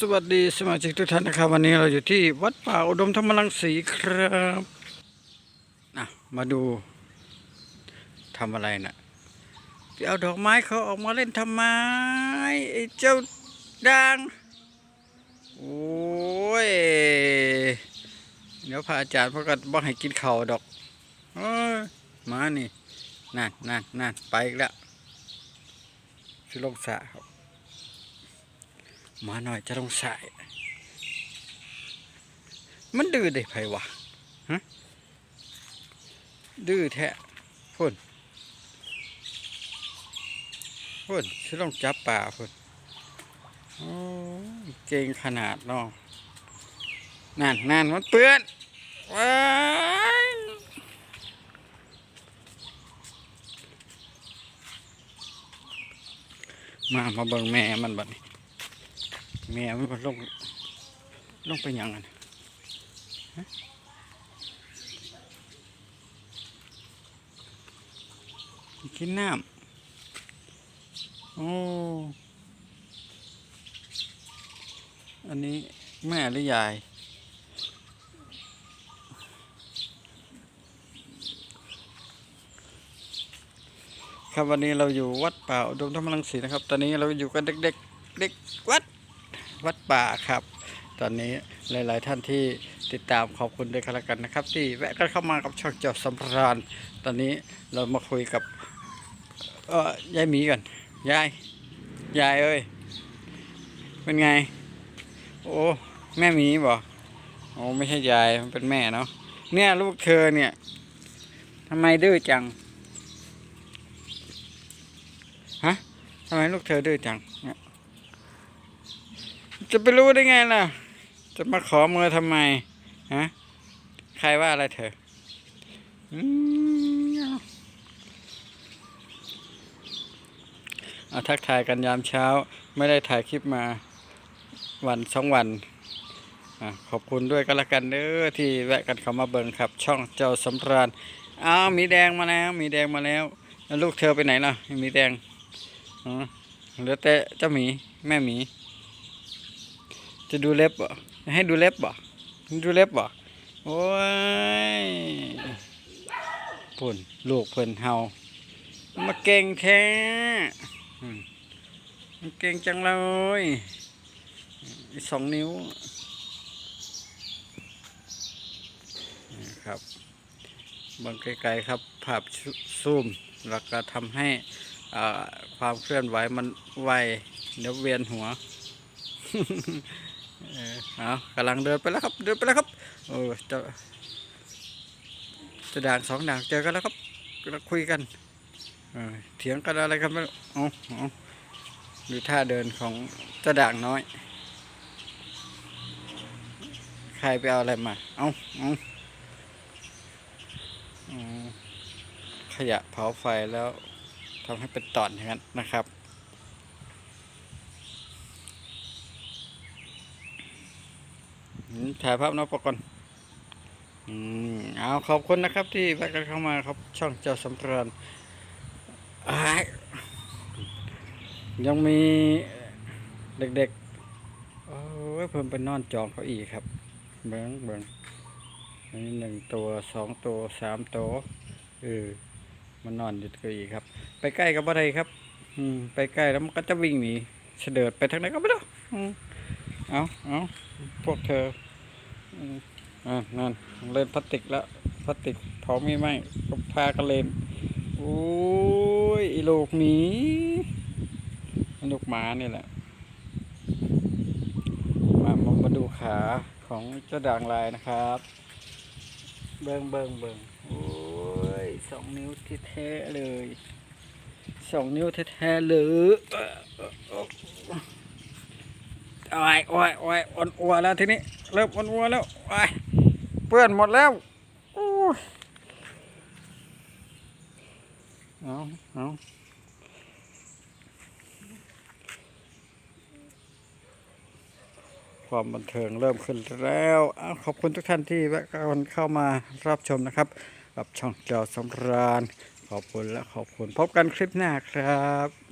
สวัสดีสมาชิกทุกท่านนะครับวันนี้เราอยู่ที่วัดป่าอุดมธรรมรังสีครับอะมาดูทำอะไรนะ่ะเอาดอกไม้เขาออกมาเล่นทำไมไอ้เจ้าดังโอ้ยเดี๋ยวพระอาจารย์พระก็บอกให้กินเข้าดอกเอ้ยมานี่นั่นนั่นนั่นไปอีกแล้วชิลงสระครับ มาหน่อยจะต้องใส่มันดื้อได้ไผวะฮะดื้อแท้พุ่นพุ่นฉันต้องจับป่าพุ่นโอ้เก่งขนาดเนาะนั่นนั่นมันเปื้อนว้ายมามาเบิ่งแม่มันบัดนี้ แม่มันลงลงไปยังกันกินน้ำโอ้อันนี้แม่หรือยายครับวันนี้เราอยู่วัดป่าอุดมธรรมรังสีนะครับ ตอนนี้เราอยู่กับเด็กๆเด็กวัด วัดป่าครับ ตอนนี้หลาย ๆ ท่านที่ติดตามขอบคุณด้วยกันแล้วกันนะครับ ที่แวะกันเข้ามากับช่องเจ้าสำราญ ตอนนี้เรามาคุยกับเออยายหมีกันยายยายเอ้ยเป็นไง โอ้แม่หมีบอกโอ้ไม่ใช่ยายมันเป็นแม่เนาะเนี่ยลูกเธอเนี่ยทำไมดื้อจังฮะทำไมลูกเธอดื้อจังเนี่ย จะไปรู้ได้ไงล่ะ จะมาขอมือทำไมฮะใครว่าอะไรเธออืมเอาทักทายกันยามเช้า ไม่ได้ถ่ายคลิปมาวันสองวันอขอบคุณด้วยก็แล้วกันเด้อที่แวะกันเข้ามาเบิ่งครับ ช่องเจ้าสำราญอ้าวมีแดงมาแล้ว มีแดงมาแล้วแล้วลูกเธอไปไหนล่ะมีแดงอ๋อเหลือแต่เจ้าหมีแม่หมี จะดูเล็บบ่ให้ดูเล็บบ่ดูเล็บบ่โอ้ยปุ่นลูกเพิ่นเฮามาเก่งแท้มันเก่งจังเลยอีสองนิ้วนะครับบังไกลๆครับภาพซูมแล้วก็ทำให้ความเคลื่อนไหวมันไวเดี๋ยวเวียนหัว เออเอากำลังเดินไปแล้วครับ เดินไปแล้วครับโอ้จะจะด่างสองด่างเจอกันแล้วครับกำลังคุยกันเถียงกันอะไรกันไม่เอาเอาดูท่าเดินของจะด่างน้อย ใครไปเอาอะไรมา เอาเอาเอาขยะเผาไฟแล้วทำให้เป็นตอนอย่างนั้นนะครับ อืม ถ่ายภาพนอกปกก่อนอืมเอาขอบคุณนะครับที่แวะกันเข้ามาครับช่องเจ้าสำราญยังมีเด็กๆโอ้ยเพิ่มเป็นอนจองเขาอีกครับ เบิ้งเบิ้งอันนี้หนึ่งตัวสองตัวสามตัวเออมันนอนอยู่เก็อีกครับ ไปใกล้กับอะไรครับ อืม ไปใกล้แล้วมันก็จะวิ่งหนีเสด็จไปทางไหนก็ไม่รู้เอาเอาพวกเธอ อ่านั่นเล่นพลาสติกแล้วพลาสติกเผาไม่ไหม้ก็พากันเล่นโอ้ยอีลูกหมีลูกหมานี่แหละ มามามาดูขาของเจ้าด่างลายนะครับ เบิงเบิงเบิงโอ้ยสองนิ้วที่แท้เลยสองนิ้วแท้ๆเลยเอ่อเอ่อเอ่อโอ้ยโอ้ยโอ้ยอ่อนอัวแล้วทีนี้ เริ่มอ่อนอัวแล้วโอ้ยเปื้อนหมดแล้วโอ้เอาเอาความบันเทิงเริ่มขึ้นแล้วอขอบคุณทุกท่านที่แวะกันเข้ามารับชมนะครับกับช่องเจ้าสำราญ ขอบคุณและขอบคุณพบกันคลิปหน้าครับ